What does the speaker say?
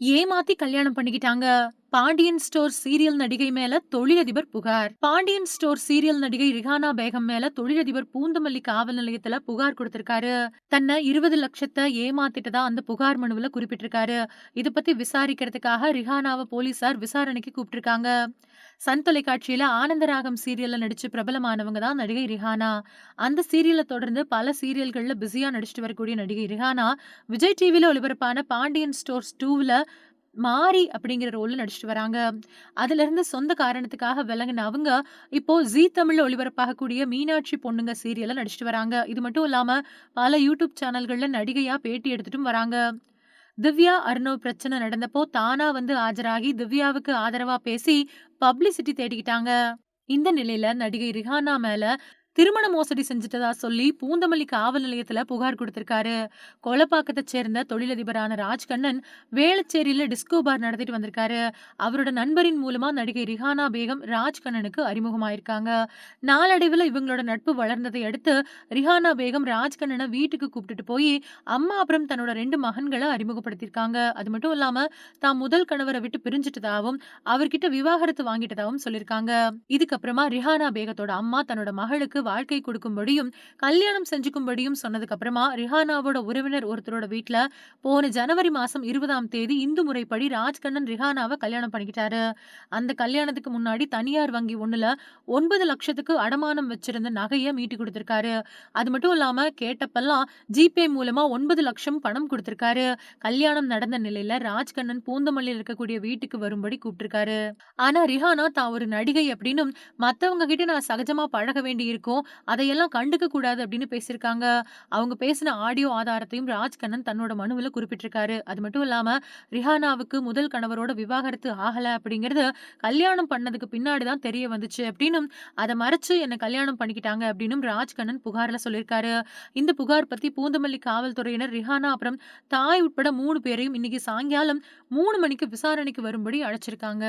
ஏமாத்தி கல்யாணம் பண்ணிக்கிட்டாங்க. பாண்டியன் ஸ்டோர் சீரியல் நடிகை மேல தொழிலதிபர் புகார் பாண்டியன் ஸ்டோர் சீரியல் நடிகை ரிஹானா பேகம் மேல தொழிலதிபர் பூந்தமல்லி காவல் நிலையத்துல புகார் கொடுத்திருக்காரு. தன்னை இருபது லட்சத்த ஏமாத்திட்டதா அந்த புகார் மனுவில் குறிப்பிட்டிருக்காரு. இது பத்தி விசாரிக்கிறதுக்காக ரிஹானாவ போலீசார் விசாரணைக்கு கூப்பிட்டிருக்காங்க. சன் தொலைக்காட்சியில ஆனந்தராகம் சீரியல்ல நடிச்சு பிரபலமானவங்க தான் நடிகை ரிஹானா. அந்த சீரியல தொடர்ந்து பல சீரியல்கள்ல பிஸியா நடிச்சுட்டு வரக்கூடிய நடிகை ரிஹானா, விஜய் டிவில ஒளிபரப்பான பாண்டியன் ஸ்டோர்ஸ் டூவில் மாரி அப்படிங்கிற ரோலில் நடிச்சிட்டு வராங்க. அதிலிருந்து சொந்த காரணத்துக்காக விளங்கின அவங்க, இப்போ ஜீ தமிழ்ல ஒளிபரப்பாகக்கூடிய மீனாட்சி பொண்ணுங்க சீரியலில் நடிச்சிட்டு வராங்க. இது மட்டும் இல்லாம பல யூடியூப் சேனல்கள்ல நடிகையா பேட்டி எடுத்துட்டும் வராங்க. திவ்யா, அர்ணவ் பிரச்சனை நடந்தப்போ தானா வந்து ஆஜராகி திவ்யாவுக்கு ஆதரவா பேசி பப்ளிசிட்டி தேடிக்கிட்டாங்க. இந்த நிலையில நடிகை ரிஹானா மேல திருமண மோசடி செஞ்சுட்டதா சொல்லி பூந்தமல்லி காவல் நிலையத்துல புகார் கொடுத்திருக்காரு. கொலப்பாக்கத்தை சேர்ந்த தொழிலதிபரான ராஜ்கண்ணன் வேளச்சேரியில டிஸ்கோ பார் நடத்திட்டு வந்திருக்காரு. அவரோட நண்பரின் மூலமா நடிகை ரிஹானா பேகம் ராஜ்கண்ணனுக்கு அறிமுகமாயிருக்காங்க. நாளடைவில் இவங்களோட நட்பு வளர்ந்ததை அடுத்து ரிஹானா பேகம் ராஜ்கண்ணனை வீட்டுக்கு கூப்பிட்டுட்டு போய் அம்மா அப்புறம் தன்னோட ரெண்டு மகன்களை அறிமுகப்படுத்தியிருக்காங்க. அது மட்டும் இல்லாம தான் முதல் கணவரை விட்டு பிரிஞ்சிட்டதாகவும் அவர்கிட்ட விவாகரத்து வாங்கிட்டதாகவும் சொல்லியிருக்காங்க. இதுக்கப்புறமா ரிஹானா பேகத்தோட அம்மா தன்னோட மகளுக்கு வாழ்க்கை கொடுக்கும்படியும், கல்யாணம் செஞ்சுக்கும்படியும் சொன்னதுக்கு அப்புறமா ரிஹானாவோட உறவினர் ஒருத்தரோட வீட்டில் போன ஜனவரி மாதம் இருபதாம் தேதி இந்து முறைப்படி ராஜ்கண்ணன் ரிஹானாவை கல்யாணம் பண்ணிக்கிட்டாரு. அந்த கல்யாணத்துக்கு முன்னாடி தனியார் வங்கி ஒன்றில் ஒன்பது லட்சத்துக்கு அடமானம் வச்சிருந்த நகையை மீட்டு கொடுத்துருக்காரு. அது மட்டும் இல்லாமல் கேட்டப்பெல்லாம் ஜிபே மூலமாக ஒன்பது லட்சம் பணம் கொடுத்துருக்காரு. கல்யாணம் நடந்த நிலையில் ராஜ்கண்ணன் பூந்தமல்லியில் இருக்கக்கூடிய வீட்டுக்கு வரும்படி கூப்பிட்டுருக்காரு. ஆனால் ரிஹானா தான் ஒரு நடிகை அப்படின்னும், மற்றவங்க கிட்ட நான் சகஜமாக பழக வேண்டியிருக்கும். அதையெல்லாம் கண்டுக்க கூடாது அப்படின்னு பேசியிருக்காங்க. அவங்க பேசின ஆடியோ ஆதாரத்தையும் ராஜ்கண்ணன் தன்னோட மனுவில் குறிப்பிட்டிருக்காரு. அது மட்டும் இல்லாம ரிஹானாவுக்கு முதல் கணவரோட விவாகரத்து ஆகல அப்படிங்கிறது கல்யாணம் பண்ணதுக்கு பின்னாடி தான் தெரிய வந்துச்சு அப்படின்னும், அதை மறைச்சு என்னை கல்யாணம் பண்ணிக்கிட்டாங்க அப்படின்னும் ராஜ்கண்ணன் புகார்ல சொல்லியிருக்காரு. இந்த புகார் பத்தி பூந்தமல்லி காவல்துறையினர் ரிஹானா அப்புறம் தாய் உட்பட மூணு பேரையும் இன்னைக்கு சாயங்காலம் மூணு மணிக்கு விசாரணைக்கு வரும்படி அழைச்சிருக்காங்க.